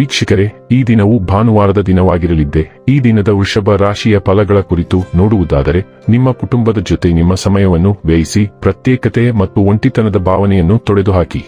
ವೀಕ್ಷಕರೇ, ಈ ದಿನವು ಭಾನುವಾರದ ದಿನವಾಗಿರಲಿದ್ದೆ. ಈ ದಿನದ ವೃಷಭ ರಾಶಿಯ ಫಲಗಳ ಕುರಿತು ನೋಡುವುದಾದರೆ, ನಿಮ್ಮ ಕುಟುಂಬದ ಜೊತೆ ನಿಮ್ಮ ಸಮಯವನ್ನು ವ್ಯಯಿಸಿ, ಪ್ರತ್ಯೇಕತೆ ಮತ್ತು ಒಂಟಿತನದ ಭಾವನೆಯನ್ನು ತೊಡೆದುಹಾಕಿ.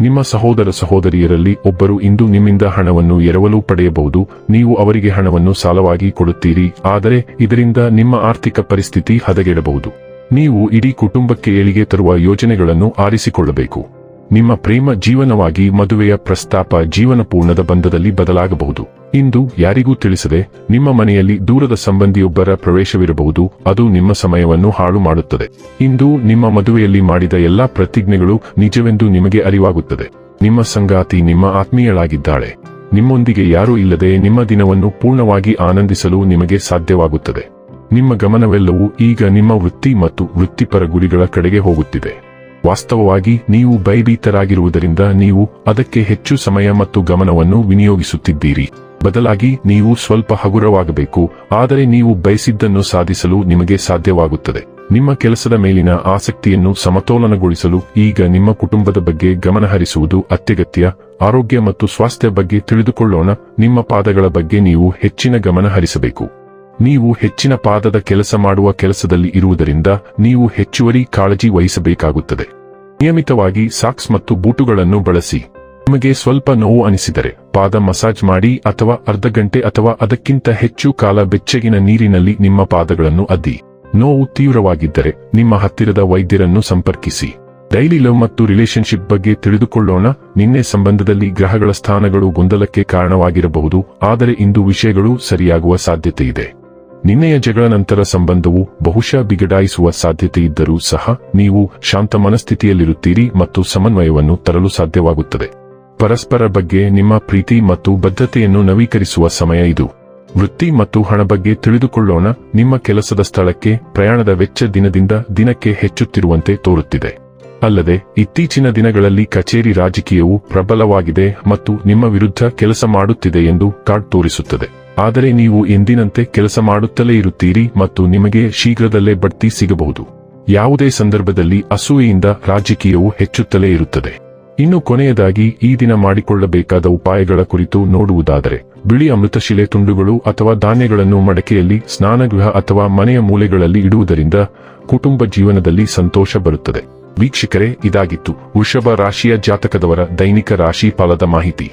ನಿಮ್ಮ ಸಹೋದರ ಸಹೋದರಿಯರಲ್ಲಿ ಒಬ್ಬರು ಇಂದು ನಿಮ್ಮಿಂದ ಹಣವನ್ನು ಎರವಲು ಪಡೆಯಬಹುದು. ನೀವು ಅವರಿಗೆ ಹಣವನ್ನು ಸಾಲವಾಗಿ ಕೊಡುತ್ತೀರಿ, ಆದರೆ ಇದರಿಂದ ನಿಮ್ಮ ಆರ್ಥಿಕ ಪರಿಸ್ಥಿತಿ ಹದಗೆಡಬಹುದು. ನೀವು ಇಡೀ ಕುಟುಂಬಕ್ಕೆ ಏಳಿಗೆ ತರುವ ಯೋಜನೆಗಳನ್ನು ಆರಿಸಿಕೊಳ್ಳಬೇಕು. ನಿಮ್ಮ ಪ್ರೇಮ ಜೀವನವಾಗಿ ಮದುವೆಯ ಪ್ರಸ್ತಾಪ ಜೀವನಪೂರ್ಣದ ಬಂಧದಲ್ಲಿ ಬದಲಾಗಬಹುದು. ಇಂದು ಯಾರಿಗೂ ತಿಳಿಸದೆ ನಿಮ್ಮ ಮನೆಯಲ್ಲಿ ದೂರದ ಸಂಬಂಧಿಯೊಬ್ಬರ ಪ್ರವೇಶವಿರಬಹುದು, ಅದು ನಿಮ್ಮ ಸಮಯವನ್ನು ಹಾಳು ಮಾಡುತ್ತದೆ. ಇಂದು ನಿಮ್ಮ ಮದುವೆಯಲ್ಲಿ ಮಾಡಿದ ಎಲ್ಲಾ ಪ್ರತಿಜ್ಞೆಗಳು ನಿಜವೆಂದು ನಿಮಗೆ ಅರಿವಾಗುತ್ತದೆ. ನಿಮ್ಮ ಸಂಗಾತಿ ನಿಮ್ಮ ಆತ್ಮೀಯಳಾಗಿದ್ದಾಳೆ. ನಿಮ್ಮೊಂದಿಗೆ ಯಾರೂ ಇಲ್ಲದೆ ನಿಮ್ಮ ದಿನವನ್ನು ಪೂರ್ಣವಾಗಿ ಆನಂದಿಸಲು ನಿಮಗೆ ಸಾಧ್ಯವಾಗುತ್ತದೆ. ನಿಮ್ಮ ಗಮನವೆಲ್ಲವೂ ಈಗ ನಿಮ್ಮ ವೃತ್ತಿ ಮತ್ತು ವೃತ್ತಿಪರ ಗುರಿಗಳ ಕಡೆಗೆ ಹೋಗುತ್ತಿದೆ. ವಾಸ್ತವವಾಗಿ ನೀವು ಭಯಭೀತರಾಗಿರುವುದರಿಂದ ನೀವು ಅದಕ್ಕೆ ಹೆಚ್ಚು ಸಮಯ ಮತ್ತು ಗಮನವನ್ನು ವಿನಿಯೋಗಿಸುತ್ತಿದ್ದೀರಿ. ಬದಲಾಗಿ ನೀವು ಸ್ವಲ್ಪ ಹಗುರವಾಗಬೇಕು, ಆದರೆ ನೀವು ಬಯಸಿದ್ದನ್ನು ಸಾಧಿಸಲು ನಿಮಗೆ ಸಾಧ್ಯವಾಗುತ್ತದೆ. ನಿಮ್ಮ ಕೆಲಸದ ಮೇಲಿನ ಆಸಕ್ತಿಯನ್ನು ಸಮತೋಲನಗೊಳಿಸಲು ಈಗ ನಿಮ್ಮ ಕುಟುಂಬದ ಬಗ್ಗೆ ಗಮನಹರಿಸುವುದು ಅತ್ಯಗತ್ಯ. ಆರೋಗ್ಯ ಮತ್ತು ಸ್ವಾಸ್ಥ್ಯ ಬಗ್ಗೆ ತಿಳಿದುಕೊಳ್ಳೋಣ, ನಿಮ್ಮ ಪಾದಗಳ ಬಗ್ಗೆ ನೀವು ಹೆಚ್ಚಿನ ಗಮನ ಹರಿಸಬೇಕು ನೀವು ಹೆಚ್ಚಿನ ಪಾದದ ಕೆಲಸ ಮಾಡುವ ಕೆಲಸದಲ್ಲಿ ಇರುವುದರಿಂದ ನೀವು ಹೆಚ್ಚುವರಿ ಕಾಳಜಿ ವಹಿಸಬೇಕಾಗುತ್ತದೆ. ನಿಯಮಿತವಾಗಿ ಸಾಕ್ಸ್ ಮತ್ತು ಬೂಟುಗಳನ್ನು ಬಳಸಿ. ನಿಮಗೆ ಸ್ವಲ್ಪ ನೋವು ಅನಿಸಿದರೆ, ಪಾದ ಮಸಾಜ್ ಮಾಡಿ ಅಥವಾ ಅರ್ಧ ಗಂಟೆ ಅಥವಾ ಅದಕ್ಕಿಂತ ಹೆಚ್ಚು ಕಾಲ ಬೆಚ್ಚಗಿನ ನೀರಿನಲ್ಲಿ ನಿಮ್ಮ ಪಾದಗಳನ್ನು ಅದ್ದಿ. ನೋವು ತೀವ್ರವಾಗಿದ್ದರೆ, ನಿಮ್ಮ ಹತ್ತಿರದ ವೈದ್ಯರನ್ನು ಸಂಪರ್ಕಿಸಿ. ಡೈಲಿ ಲವ್ ಮತ್ತು ರಿಲೇಶನ್ಶಿಪ್ ಬಗ್ಗೆ ತಿಳಿದುಕೊಳ್ಳೋಣ. ನಿನ್ನೆ ಸಂಬಂಧದಲ್ಲಿ ಗ್ರಹಗಳ ಸ್ಥಾನಗಳು ಗೊಂದಲಕ್ಕೆ ಕಾರಣವಾಗಿರಬಹುದು, ಆದರೆ ಇಂದು ವಿಷಯಗಳು ಸರಿಯಾಗುವ ಸಾಧ್ಯತೆ ಇದೆ ನಿನ್ನೆಯ ಜಗಳ ನಂತರ ಸಂಬಂಧವು ಬಹುಶಃ ಬಿಗಡಾಯಿಸುವ ಸಾಧ್ಯತೆ ಇದ್ದರೂ ಸಹ ನೀವು ಶಾಂತ ಮನಸ್ಥಿತಿಯಲ್ಲಿರುತ್ತೀರಿ ಮತ್ತು ಸಮನ್ವಯವನ್ನು ತರಲು ಸಾಧ್ಯವಾಗುತ್ತದೆ. ಪರಸ್ಪರ ಬಗ್ಗೆ ನಿಮ್ಮ ಪ್ರೀತಿ ಮತ್ತು ಬದ್ಧತೆಯನ್ನು ನವೀಕರಿಸುವ ಸಮಯ ಇದು. ವೃತ್ತಿ ಮತ್ತು ಹಣ ಬಗ್ಗೆ ತಿಳಿದುಕೊಳ್ಳೋಣ, ನಿಮ್ಮ ಕೆಲಸದ ಸ್ಥಳಕ್ಕೆ ಪ್ರಯಾಣದ ವೆಚ್ಚ ದಿನದಿಂದ ದಿನಕ್ಕೆ ಹೆಚ್ಚುತ್ತಿರುವಂತೆ ತೋರುತ್ತಿದೆ. ಅಲ್ಲದೆ, ಇತ್ತೀಚಿನ ದಿನಗಳಲ್ಲಿ ಕಚೇರಿ ರಾಜಕೀಯವು ಪ್ರಬಲವಾಗಿದೆ ಮತ್ತು ನಿಮ್ಮ ವಿರುದ್ಧ ಕೆಲಸ ಮಾಡುತ್ತಿದೆ ಎಂದು ಕಾರ್ಡ್ ತೋರಿಸುತ್ತದೆ. ಆದರೆ ನೀವು ಎಂದಿನಂತೆ ಕೆಲಸ ಮಾಡುತ್ತಲೇ ಇರುತ್ತೀರಿ ಮತ್ತು ನಿಮಗೆ ಶೀಘ್ರದಲ್ಲೇ ಬಡ್ತಿ ಸಿಗಬಹುದು. ಯಾವುದೇ ಸಂದರ್ಭದಲ್ಲಿ ಅಸೂಯೆಯಿಂದ ರಾಜಕೀಯವು ಹೆಚ್ಚುತ್ತಲೇ ಇರುತ್ತದೆ. ಇನ್ನು ಕೊನೆಯದಾಗಿ ಈ ದಿನ ಮಾಡಿಕೊಳ್ಳಬೇಕಾದ ಉಪಾಯಗಳ ಕುರಿತು ನೋಡುವುದಾದರೆ ಬಿಳಿ ಅಮೃತಶಿಲೆ ತುಂಡುಗಳು ಅಥವಾ ಧಾನ್ಯಗಳನ್ನು ಮಡಕೆಯಲ್ಲಿ, ಸ್ನಾನಗೃಹ ಅಥವಾ ಮನೆಯ ಮೂಲೆಗಳಲ್ಲಿ ಇಡುವುದರಿಂದ ಕುಟುಂಬ ಜೀವನದಲ್ಲಿ ಸಂತೋಷ ಬರುತ್ತದೆ. ವೀಕ್ಷಕರೇ, ಇದಾಗಿತ್ತು. ವೃಷಭ ರಾಶಿಯ ಜಾತಕದವರ ದೈನಿಕ ರಾಶಿ ಫಲದ ಮಾಹಿತಿ.